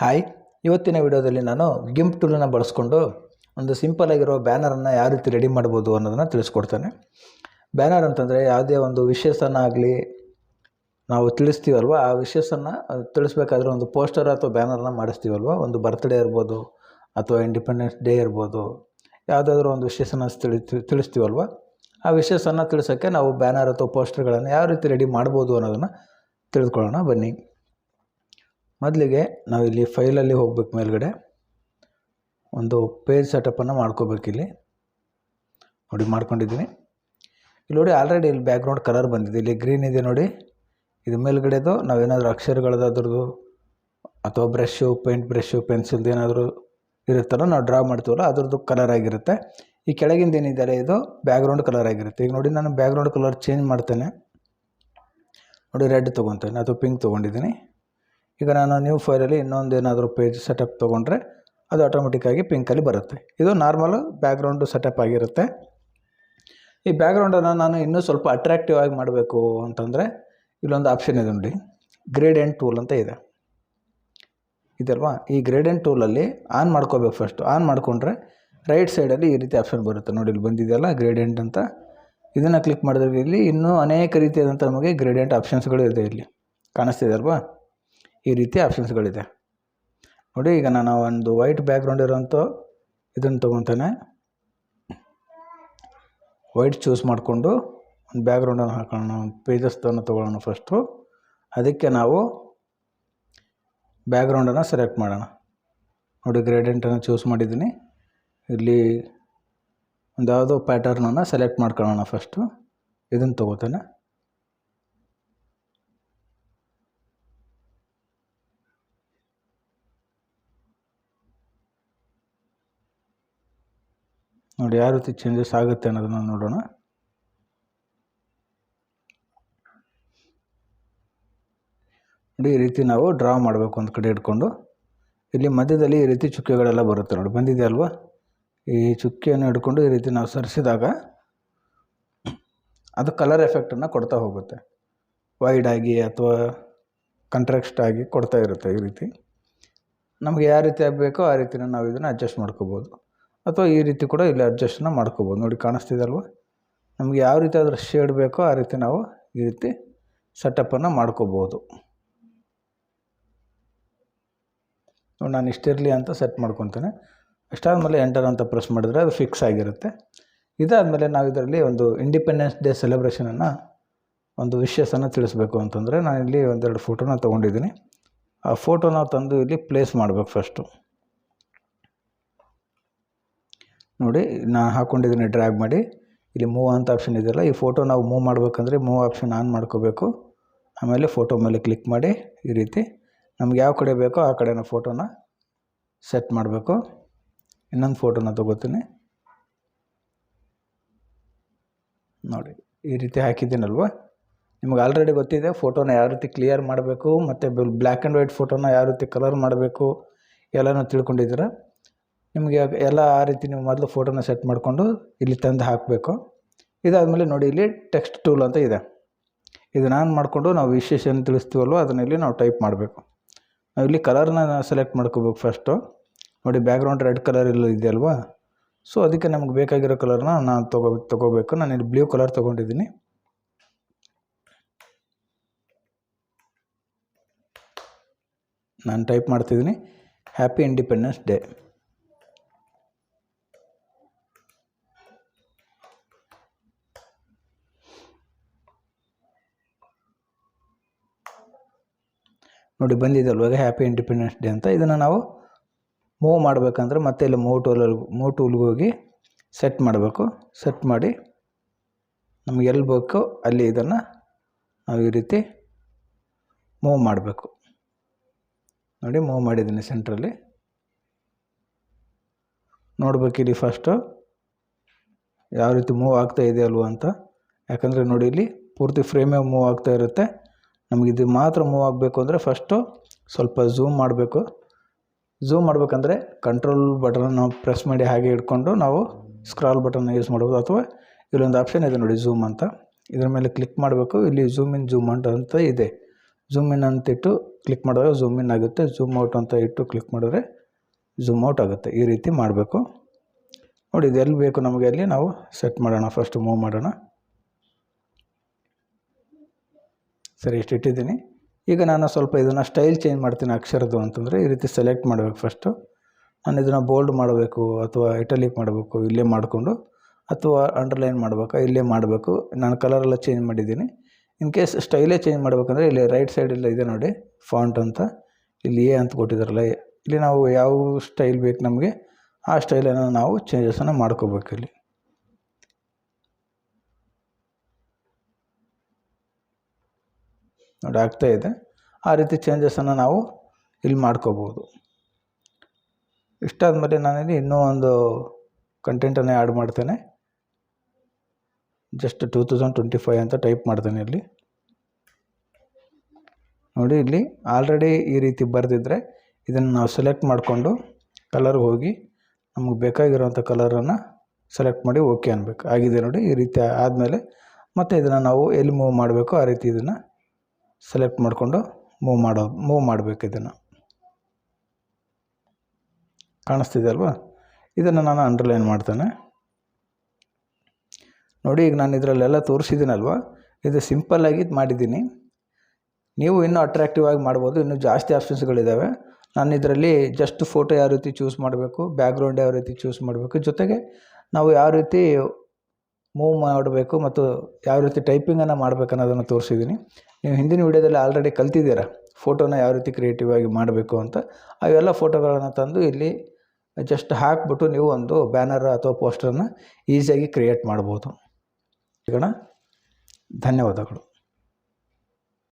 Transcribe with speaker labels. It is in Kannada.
Speaker 1: ಹಾಯ್. ಇವತ್ತಿನ ವಿಡಿಯೋದಲ್ಲಿ ನಾನು ಗಿಂಪ್ ಟೂಲನ್ನು ಬಳಸ್ಕೊಂಡು ಒಂದು ಸಿಂಪಲ್ ಆಗಿರೋ ಬ್ಯಾನರನ್ನು ಯಾವ ರೀತಿ ರೆಡಿ ಮಾಡ್ಬೋದು ಅನ್ನೋದನ್ನು ತಿಳಿಸ್ಕೊಡ್ತೇನೆ. ಬ್ಯಾನರ್ ಅಂತಂದರೆ ಯಾವುದೇ ಒಂದು ವಿಶೇಷನಾಗಲಿ ಆಗಲಿ ನಾವು ತಿಳಿಸ್ತೀವಲ್ವ, ಆ ವಿಷಯಸನ್ನು ತಿಳಿಸ್ಬೇಕಾದ್ರೆ ಒಂದು ಪೋಸ್ಟರ್ ಅಥವಾ ಬ್ಯಾನರ್ನ ಮಾಡಿಸ್ತೀವಲ್ವ? ಒಂದು ಬರ್ತ್ಡೇ ಇರ್ಬೋದು ಅಥವಾ ಇಂಡಿಪೆಂಡೆನ್ಸ್ ಡೇ ಇರ್ಬೋದು, ಯಾವುದಾದ್ರೂ ಒಂದು ವಿಶೇಷನ ತಿಳಿ, ತಿಳಿಸ್ತೀವಲ್ವ? ಆ ವಿಷಯಸನ್ನು ತಿಳಿಸೋಕ್ಕೆ ನಾವು ಬ್ಯಾನರ್ ಅಥವಾ ಪೋಸ್ಟರ್ಗಳನ್ನು ಯಾವ ರೀತಿ ರೆಡಿ ಮಾಡ್ಬೋದು ಅನ್ನೋದನ್ನು ತಿಳಿದುಕೊಳ್ಳೋಣ. ಬನ್ನಿ. ಮೊದಲಿಗೆ ನಾವಿಲ್ಲಿ ಫೈಲಲ್ಲಿ ಹೋಗ್ಬೇಕು ಮೇಲ್ಗಡೆ. ಒಂದು ಪೇಜ್ ಸೆಟಪ್ಪನ್ನು ಮಾಡ್ಕೋಬೇಕಿಲ್ಲಿ ನೋಡಿ, ಮಾಡ್ಕೊಂಡಿದ್ದೀನಿ. ಇಲ್ಲಿ ನೋಡಿ ಆಲ್ರೆಡಿ ಇಲ್ಲಿ ಬ್ಯಾಕ್ಗ್ರೌಂಡ್ ಕಲರ್ ಬಂದಿದೆ. ಇಲ್ಲಿ ಗ್ರೀನ್ ಇದೆ ನೋಡಿ. ಇದು ಮೇಲ್ಗಡೆದು ನಾವೇನಾದರೂ ಅಕ್ಷರಗಳದಾದ್ರದ್ದು ಅಥವಾ ಬ್ರಷು ಪೇಂಟ್ ಬ್ರಷ್ಷು ಪೆನ್ಸಿಲ್ದು ಏನಾದರೂ ಇರುತ್ತಲ್ಲ, ನಾವು ಡ್ರಾ ಮಾಡ್ತೀವಲ್ಲ, ಅದ್ರದ್ದು ಕಲರ್ ಆಗಿರುತ್ತೆ. ಈ ಕೆಳಗಿಂದ ಏನಿದೆ ಇದು ಬ್ಯಾಕ್ಗ್ರೌಂಡ್ ಕಲರ್ ಆಗಿರುತ್ತೆ. ಈಗ ನೋಡಿ, ನಾನು ಬ್ಯಾಕ್ಗ್ರೌಂಡ್ ಕಲರ್ ಚೇಂಜ್ ಮಾಡ್ತೇನೆ. ನೋಡಿ ರೆಡ್ ತೊಗೊತೇನೆ ಅಥವಾ ಪಿಂಕ್ ತೊಗೊಂಡಿದ್ದೀನಿ. ಈಗ ನಾನು ನ್ಯೂ ಫೈಲಲ್ಲಿ ಇನ್ನೊಂದು ಏನಾದರೂ ಪೇಜ್ ಸೆಟಪ್ ತೊಗೊಂಡ್ರೆ ಅದು ಆಟೋಮೆಟಿಕ್ಕಾಗಿ ಪಿಂಕಲ್ಲಿ ಬರುತ್ತೆ. ಇದು ನಾರ್ಮಲು ಬ್ಯಾಕ್ಗ್ರೌಂಡು ಸೆಟಪ್ ಆಗಿರುತ್ತೆ. ಈ ಬ್ಯಾಕ್ಗ್ರೌಂಡನ್ನು ನಾನು ಇನ್ನೂ ಸ್ವಲ್ಪ ಅಟ್ರಾಕ್ಟಿವ್ ಆಗಿ ಮಾಡಬೇಕು ಅಂತಂದರೆ ಇಲ್ಲೊಂದು ಆಪ್ಷನ್ ಇದೆ ನೋಡಿ. ಗ್ರೇಡಿಯಂಟ್ ಟೂಲ್ ಅಂತ ಇದೆ. ಇದಲ್ವಾ? ಈ ಗ್ರೇಡಿಯಂಟ್ ಟೂಲಲ್ಲಿ ಆನ್ ಮಾಡ್ಕೋಬೇಕು ಫಸ್ಟು ಆನ್ ಮಾಡಿಕೊಂಡ್ರೆ ರೈಟ್ ಸೈಡಲ್ಲಿ ಈ ರೀತಿ ಆಪ್ಷನ್ ಬರುತ್ತೆ. ನೋಡಿ, ಇಲ್ಲಿ ಬಂದಿದೆಯಲ್ಲ ಗ್ರೇಡಿಯಂಟ್ ಅಂತ. ಇದನ್ನು ಕ್ಲಿಕ್ ಮಾಡಿದ್ರೆ ಇಲ್ಲಿ ಇನ್ನೂ ಅನೇಕ ರೀತಿಯಾದಂಥ ನಮಗೆ ಗ್ರೇಡಿಯಂಟ್ ಆಪ್ಷನ್ಸ್ಗಳು ಇದೆ ಇಲ್ಲಿ. ಕಾಣಿಸ್ತಿದೆ ಅಲ್ವಾ? ಈ ರೀತಿ ಆಪ್ಷನ್ಸ್ಗಳಿದೆ ನೋಡಿ, ಈಗ ನಾನು ಒಂದು ವೈಟ್ ಬ್ಯಾಕ್ಗ್ರೌಂಡ್ ಇರೋಂಥ ಇದನ್ನು ತೊಗೊತಾನೆ. ವೈಟ್ ಚೂಸ್ ಮಾಡಿಕೊಂಡು ಒಂದು ಬ್ಯಾಕ್ಗ್ರೌಂಡನ್ನು ಹಾಕೋಣ ಪೇಜಸ್ದನ್ನು ತೊಗೊಳ್ಳೋಣ ಫಸ್ಟು ಅದಕ್ಕೆ ನಾವು ಬ್ಯಾಕ್ಗ್ರೌಂಡನ್ನು ಸೆಲೆಕ್ಟ್ ಮಾಡೋಣ. ನೋಡಿ ಗ್ರೇಡೆಂಟನ್ನು ಚೂಸ್ ಮಾಡಿದ್ದೀನಿ. ಇಲ್ಲಿ ಒಂದು ಯಾವುದೋ ಪ್ಯಾಟರ್ನನ್ನು ಸೆಲೆಕ್ಟ್ ಮಾಡ್ಕೊಳ್ಳೋಣ ಫಸ್ಟು ಇದನ್ನು ತೊಗೋತಾನೆ. ನೋಡಿ ಯಾವ ರೀತಿ ಚೇಂಜಸ್ ಆಗುತ್ತೆ ಅನ್ನೋದನ್ನು ನೋಡೋಣ. ನೋಡಿ ಈ ರೀತಿ ನಾವು ಡ್ರಾ ಮಾಡಬೇಕು ಒಂದು ಕಡೆ ಇಟ್ಕೊಂಡು. ಇಲ್ಲಿ ಮಧ್ಯದಲ್ಲಿ ಈ ರೀತಿ ಚುಕ್ಕೆಗಳೆಲ್ಲ ಬರುತ್ತೆ ನೋಡಿ, ಬಂದಿದೆ ಅಲ್ವಾ? ಈ ಚುಕ್ಕೆಯನ್ನು ಹಿಡ್ಕೊಂಡು ಈ ರೀತಿ ನಾವು ಸರಿಸಿದಾಗ ಅದು ಕಲರ್ ಎಫೆಕ್ಟನ್ನು ಕೊಡ್ತಾ ಹೋಗುತ್ತೆ. ವೈಡ್ ಆಗಿ ಅಥವಾ ಕಂಟ್ರಾಕ್ಸ್ಟ್ ಆಗಿ ಕೊಡ್ತಾ ಇರುತ್ತೆ ಈ ರೀತಿ. ನಮಗೆ ಯಾವ ರೀತಿ ಆಗಬೇಕೋ ಆ ರೀತಿನ ನಾವು ಇದನ್ನು ಅಡ್ಜಸ್ಟ್ ಮಾಡ್ಕೋಬೋದು. ಅಥವಾ ಈ ರೀತಿ ಕೂಡ ಇಲ್ಲಿ ಅಡ್ಜಸ್ಟನ್ನ ಮಾಡ್ಕೋಬೋದು. ನೋಡಿ, ಕಾಣಿಸ್ತಿದಲ್ವ? ನಮಗೆ ಯಾವ ರೀತಿ ಅದರ ಶೇಡ್ ಬೇಕೋ ಆ ರೀತಿ ನಾವು ಈ ರೀತಿ ಸೆಟಪ್ಪನ್ನು ಮಾಡ್ಕೋಬೋದು. ನೋಡಿ, ನಾನು ಇಷ್ಟಿರಲಿ ಅಂತ ಸೆಟ್ ಮಾಡ್ಕೊತೇನೆ. ಅಷ್ಟಾದಮೇಲೆ ಎಂಟರ್ ಅಂತ ಪ್ರೆಸ್ ಮಾಡಿದರೆ ಅದು ಫಿಕ್ಸ್ ಆಗಿರುತ್ತೆ. ಇದಾದಮೇಲೆ ನಾವು ಇದರಲ್ಲಿ ಒಂದು ಇಂಡಿಪೆಂಡೆನ್ಸ್ ಡೇ ಸೆಲೆಬ್ರೇಷನನ್ನು ಒಂದು ವಿಶೇಷನ ತಿಳಿಸ್ಬೇಕು ಅಂತಂದರೆ ನಾನು ಇಲ್ಲಿ ಒಂದೆರಡು ಫೋಟೋನ ತೊಗೊಂಡಿದ್ದೀನಿ. ಆ ಫೋಟೋನ ತಂದು ಇಲ್ಲಿ ಪ್ಲೇಸ್ ಮಾಡಬೇಕು ಫಸ್ಟು ನೋಡಿ ನಾನು ಹಾಕ್ಕೊಂಡಿದ್ದೀನಿ ಡ್ರ್ಯಾಗ್ ಮಾಡಿ. ಇಲ್ಲಿ ಮೂವ್ ಅಂತ ಆಪ್ಷನ್ ಇದೆಯಲ್ಲ, ಈ ಫೋಟೋ ನಾವು ಮೂವ್ ಮಾಡಬೇಕಂದ್ರೆ ಮೂವ್ ಆಪ್ಷನ್ ಆನ್ ಮಾಡ್ಕೋಬೇಕು. ಆಮೇಲೆ ಫೋಟೋ ಮೇಲೆ ಕ್ಲಿಕ್ ಮಾಡಿ, ಈ ರೀತಿ. ನಮ್ಗೆ ಯಾವ ಕಡೆ ಬೇಕೋ ಆ ಕಡೆನ ಫೋಟೋನ ಸೆಟ್ ಮಾಡಬೇಕು. ಇನ್ನೊಂದು ಫೋಟೋನ ತೊಗೋತೀನಿ. ನೋಡಿ, ಈ ರೀತಿ ಹಾಕಿದ್ದೀನಲ್ವ? ನಿಮ್ಗೆ ಆಲ್ರೆಡಿ ಗೊತ್ತಿದೆ ಫೋಟೋನ ಯಾವ ರೀತಿ ಕ್ಲಿಯರ್ ಮಾಡಬೇಕು, ಮತ್ತು ಬ್ಲ್ಯಾಕ್ ಆ್ಯಂಡ್ ವೈಟ್ ಫೋಟೋನ ಯಾವ ರೀತಿ ಕಲರ್ ಮಾಡಬೇಕು, ಎಲ್ಲನೂ ತಿಳ್ಕೊಂಡಿದ್ದೀರ? ನಿಮಗೆ ಎಲ್ಲ ಆ ರೀತಿ ನೀವು ಮೊದಲು ಫೋಟೋನ ಸೆಟ್ ಮಾಡಿಕೊಂಡು ಇಲ್ಲಿ ತಂದು ಹಾಕಬೇಕು. ಇದಾದಮೇಲೆ ನೋಡಿ, ಇಲ್ಲಿ ಟೆಕ್ಸ್ಟ್ ಟೂಲ್ ಅಂತ ಇದೆ. ಇದು ಆನ್ ಮಾಡಿಕೊಂಡು ನಾವು ವಿಶೇಷ ಏನು ತಿಳಿಸ್ತೀವಲ್ವ ಅದನ್ನ ಇಲ್ಲಿ ನಾವು ಟೈಪ್ ಮಾಡಬೇಕು. ನಾವು ಇಲ್ಲಿ ಕಲರ್ನ ಸೆಲೆಕ್ಟ್ ಮಾಡ್ಕೋಬೇಕು ಫಸ್ಟು ನೋಡಿ ಬ್ಯಾಕ್ಗ್ರೌಂಡ್ ರೆಡ್ ಕಲರ್ ಇಲ್ಲ ಇದೆಯಲ್ವಾ? ಸೊ ಅದಕ್ಕೆ ನಮ್ಗೆ ಬೇಕಾಗಿರೋ ಕಲರ್ನ ನಾನು ತೊಗೋ, ತೊಗೋಬೇಕು. ನಾನು ಇಲ್ಲಿ ಬ್ಲೂ ಕಲರ್ ತೊಗೊಂಡಿದ್ದೀನಿ. ನಾನು ಟೈಪ್ ಮಾಡ್ತಿದ್ದೀನಿ. ಹ್ಯಾಪಿ ಇಂಡಿಪೆಂಡೆನ್ಸ್ ಡೇ ನೋಡಿ ಬಂದಿದೆ ಅಲ್ವಾಗ ಹ್ಯಾಪಿ ಇಂಡಿಪೆಂಡೆನ್ಸ್ ಡೇ ಅಂತ. ಇದನ್ನು ನಾವು ಮೂವ್ ಮಾಡಬೇಕಂದ್ರೆ ಮತ್ತೆ ಇಲ್ಲಿ ಮೂವ್ ಟೂಲಲ್ಲಿ ಮೂವ್ ಟೂಲ್ಗೆ ಹೋಗಿ ಸೆಟ್ ಮಾಡಬೇಕು. ಸೆಟ್ ಮಾಡಿ ನಮಗೆ ಎಲ್ಲಿ ಬೇಕೋ ಅಲ್ಲಿ ಇದನ್ನು ನಾವು ಈ ರೀತಿ ಮೂವ್ ಮಾಡಬೇಕು. ನೋಡಿ ಮೂವ್ ಮಾಡಿದ್ದೀನಿ ಸೆಂಟ್ರಲ್ಲಿ ನೋಡ್ಬೇಕಿಲ್ಲಿ ಫಸ್ಟು ಯಾವ ರೀತಿ ಮೂವ್ ಆಗ್ತಾ ಇದೆ ಅಲ್ವ ಅಂತ. ಯಾಕಂದರೆ ನೋಡಿ ಇಲ್ಲಿ ಪೂರ್ತಿ ಫ್ರೇಮೇ ಮೂವ್ ಆಗ್ತಾ ಇರುತ್ತೆ. ನಮಗೆ ಇದು ಮಾತ್ರ ಮೂವ್ ಆಗಬೇಕು ಅಂದರೆ ಫಸ್ಟು ಸ್ವಲ್ಪ ಝೂಮ್ ಮಾಡಬೇಕು. ಝೂಮ್ ಮಾಡಬೇಕಂದ್ರೆ ಕಂಟ್ರೋಲ್ ಬಟನ್ ನಾವು ಪ್ರೆಸ್ ಮಾಡಿ ಹಾಗೆ ಇಟ್ಕೊಂಡು ನಾವು ಸ್ಕ್ರಾಲ್ ಬಟನ್ ಯೂಸ್ ಮಾಡ್ಬೋದು. ಅಥವಾ ಇಲ್ಲೊಂದು ಆಪ್ಷನ್ ಇದೆ ನೋಡಿ ಝೂಮ್ ಅಂತ. ಇದರ ಮೇಲೆ ಕ್ಲಿಕ್ ಮಾಡಬೇಕು. ಇಲ್ಲಿ ಝೂಮ್ ಇನ್ ಝೂಮ್ ಔಟ್ ಅಂತ ಇದೆ. ಝೂಮ್ ಇನ್ ಅಂತಿಟ್ಟು ಕ್ಲಿಕ್ ಮಾಡಿದಾಗ ಝೂಮ್ ಇನ್ ಆಗುತ್ತೆ. ಝೂಮ್ ಔಟ್ ಅಂತ ಇಟ್ಟು ಕ್ಲಿಕ್ ಮಾಡಿದ್ರೆ ಝೂಮ್ ಔಟ್ ಆಗುತ್ತೆ. ಈ ರೀತಿ ಮಾಡಬೇಕು. ನೋಡಿ ಇದೆಲ್ಲಿ ಬೇಕು ನಮಗೆ ಅಲ್ಲಿ ನಾವು ಸೆಟ್ ಮಾಡೋಣ. ಫಸ್ಟ್ ಮೂವ್ ಮಾಡೋಣ. ಸರಿ, ಇಷ್ಟು ಇಟ್ಟಿದ್ದೀನಿ. ಈಗ ನಾನು ಸ್ವಲ್ಪ ಇದನ್ನು ಸ್ಟೈಲ್ ಚೇಂಜ್ ಮಾಡ್ತೀನಿ ಅಕ್ಷರದ್ದು ಅಂತಂದರೆ ಈ ರೀತಿ ಸೆಲೆಕ್ಟ್ ಮಾಡಬೇಕು ಫಸ್ಟು ನಾನು ಇದನ್ನು ಬೋಲ್ಡ್ ಮಾಡಬೇಕು ಅಥವಾ ಇಟಲಿಕ್ ಮಾಡಬೇಕು, ಇಲ್ಲೇ ಮಾಡಿಕೊಂಡು, ಅಥವಾ ಅಂಡರ್ಲೈನ್ ಮಾಡಬೇಕಾ, ಇಲ್ಲೇ ಮಾಡಬೇಕು. ನಾನು ಕಲರೆಲ್ಲ ಚೇಂಜ್ ಮಾಡಿದ್ದೀನಿ. ಇನ್ ಕೇಸ್ ಸ್ಟೈಲೇ ಚೇಂಜ್ ಮಾಡಬೇಕಂದ್ರೆ ಇಲ್ಲಿ ರೈಟ್ ಸೈಡೆಲ್ಲ ಇದೆ ನೋಡಿ ಫಾಂಟ್ ಅಂತ. ಇಲ್ಲಿ ಏ ಅಂತ ಕೊಟ್ಟಿದ್ದಾರಲ್ಲ, ಇಲ್ಲಿ ನಾವು ಯಾವ ಸ್ಟೈಲ್ ಬೇಕು ನಮಗೆ, ಆ ಸ್ಟೈಲನ್ನು ನಾವು ಚೇಂಜಸನ್ನು ಮಾಡ್ಕೋಬೇಕು ಇಲ್ಲಿ. ನೋಡಿ ಆಗ್ತಾ ಇದೆ. ಆ ರೀತಿ ಚೇಂಜಸನ್ನು ನಾವು ಇಲ್ಲಿ ಮಾಡ್ಕೋಬೋದು. ಇಷ್ಟಾದಮೇಲೆ ನಾನಿಲ್ಲಿ ಇನ್ನೂ ಒಂದು ಕಂಟೆಂಟನ್ನು ಆ್ಯಡ್ ಮಾಡ್ತೇನೆ. Just two thousand twenty five ಅಂತ ಟೈಪ್ ಮಾಡ್ತೇನೆ ಇಲ್ಲಿ. ನೋಡಿ ಇಲ್ಲಿ ಆಲ್ರೆಡಿ ಈ ರೀತಿ ಬರೆದಿದ್ದರೆ ಇದನ್ನು ನಾವು ಸೆಲೆಕ್ಟ್ ಮಾಡಿಕೊಂಡು ಕಲರ್ಗೆ ಹೋಗಿ ನಮಗೆ ಬೇಕಾಗಿರೋಂಥ ಕಲರನ್ನು ಸೆಲೆಕ್ಟ್ ಮಾಡಿ ಓಕೆ ಅನ್ಬೇಕು. ಆಗಿದೆ ನೋಡಿ ಈ ರೀತಿ ಆದಮೇಲೆ ಮತ್ತು ಇದನ್ನು ನಾವು ಎಲ್ಲಿ ಮೂವ್ ಮಾಡಬೇಕು ಆ ರೀತಿ ಇದನ್ನು ಸೆಲೆಕ್ಟ್ ಮಾಡಿಕೊಂಡು ಮೂವ್ ಮಾಡೋ ಮೂವ್ ಮಾಡಬೇಕು ಇದನ್ನು. ಕಾಣಿಸ್ತಿದೆ ಅಲ್ವಾ? ಇದನ್ನು ನಾನು ಅಂಡರ್ಲೈನ್ ಮಾಡ್ತೇನೆ. ನೋಡಿ, ಈಗ ನಾನು ಇದರಲ್ಲೆಲ್ಲ ತೋರಿಸಿದ್ದೀನಲ್ವ ಇದು ಸಿಂಪಲ್ಲಾಗಿ ಮಾಡಿದ್ದೀನಿ. ನೀವು ಇನ್ನೂ ಅಟ್ರಾಕ್ಟಿವ್ ಆಗಿ ಮಾಡ್ಬೋದು, ಇನ್ನೂ ಜಾಸ್ತಿ ಆಪ್ಷನ್ಸ್ಗಳಿದ್ದಾವೆ ನಾನು ಇದರಲ್ಲಿ ಜಸ್ಟ್ ಫೋಟೋ ಯಾವ ರೀತಿ ಚೂಸ್ ಮಾಡಬೇಕು ಬ್ಯಾಕ್ಗ್ರೌಂಡ್ ಯಾವ ರೀತಿ ಚೂಸ್ ಮಾಡಬೇಕು, ಜೊತೆಗೆ ನಾವು ಯಾವ ರೀತಿ ಮೂವ್ ಮಾಡಬೇಕು ಮತ್ತು ಯಾವ ರೀತಿ ಟೈಪಿಂಗನ್ನು ಮಾಡಬೇಕನ್ನೋದನ್ನು ತೋರಿಸಿದ್ದೀನಿ. ನೀವು ಹಿಂದಿನ ವೀಡಿಯೋದಲ್ಲಿ ಆಲ್ರೆಡಿ ಕಲ್ತಿದ್ದೀರಾ? ಫೋಟೋನ ಯಾವ ರೀತಿ ಕ್ರಿಯೇಟಿವ್ ಆಗಿ ಮಾಡಬೇಕು ಅಂತ? ಅವೆಲ್ಲ ಫೋಟೋಗಳನ್ನು ತಂದು ಇಲ್ಲಿ ಜಸ್ಟ್ ಹಾಕ್ಬಿಟ್ಟು ನೀವು ಒಂದು ಬ್ಯಾನರ್ ಅಥವಾ ಪೋಸ್ಟರನ್ನು ಈಸಿಯಾಗಿ ಕ್ರಿಯೇಟ್ ಮಾಡ್ಬೋದು. ಈಗ ಧನ್ಯವಾದಗಳು.